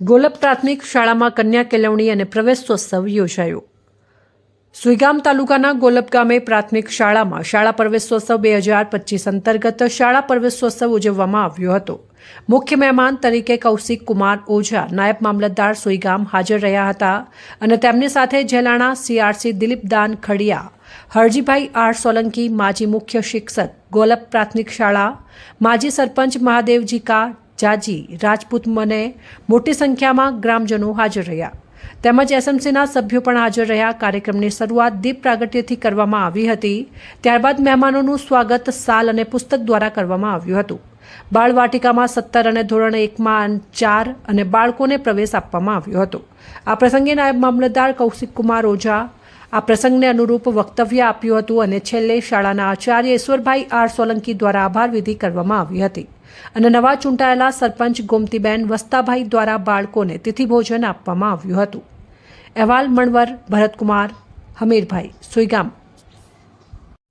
ગોલપ પ્રાથમિક શાળામાં કન્યા કેળવણી અને પ્રવેશોત્સવ યોજાયો. સુઈગામ તાલુકાના ગોલપ ગામે પ્રાથમિક શાળામાં શાળા પ્રવેશોત્સવ બે હજાર પચીસ અંતર્ગત શાળા પ્રવેશોત્સવ ઉજવવામાં આવ્યો હતો. મુખ્ય મહેમાન તરીકે કૌશિક કુમાર ઓઝા નાયબ મામલતદાર સુઈગામ હાજર રહ્યા હતા અને તેમની સાથે જેલાણા સીઆરસી દિલીપદાન ખડિયા, હરજીભાઈ આર સોલંકી, માજી મુખ્ય શિક્ષક, ગોલપ પ્રાથમિક શાળા, માજી સરપંચ મહાદેવજી કા જાજી, રાજપૂત મને મોટી સંખ્યામાં ગ્રામજનો હાજર રહ્યા. તેમજ એસએમસીના સભ્યો પણ હાજર રહ્યા. કાર્યક્રમની શરૂઆત દીપ પ્રાગટ્યથી કરવામાં આવી હતી. ત્યારબાદ મહેમાનોનું સ્વાગત સાલ અને પુસ્તક દ્વારા કરવામાં આવ્યું હતું. બાળવાટિકામાં સત્તર અને ધોરણ એકમાં ચાર અને બાળકોને પ્રવેશ આપવામાં આવ્યો હતો. આ પ્રસંગે નાયબ મામલતદાર કૌશિક કુમાર ઓઝા આ પ્રસંગને અનુરૂપ વક્તવ્ય આપ્યું હતું અને છેલ્લે શાળાના આચાર્ય ઈશ્વરભાઈ આર સોલંકી દ્વારા આભાર વિધિ કરવામાં આવી હતી. અને નવા ચૂંટાયેલા સરપંચ ગોમતીબેન વસ્તાભાઈ દ્વારા બાળકોને તિથિભોજન આપવામાં આવ્યું હતું. અહેવાલ મણવર, ભરતકુમાર, હમીરભાઈ, સુઈગામ.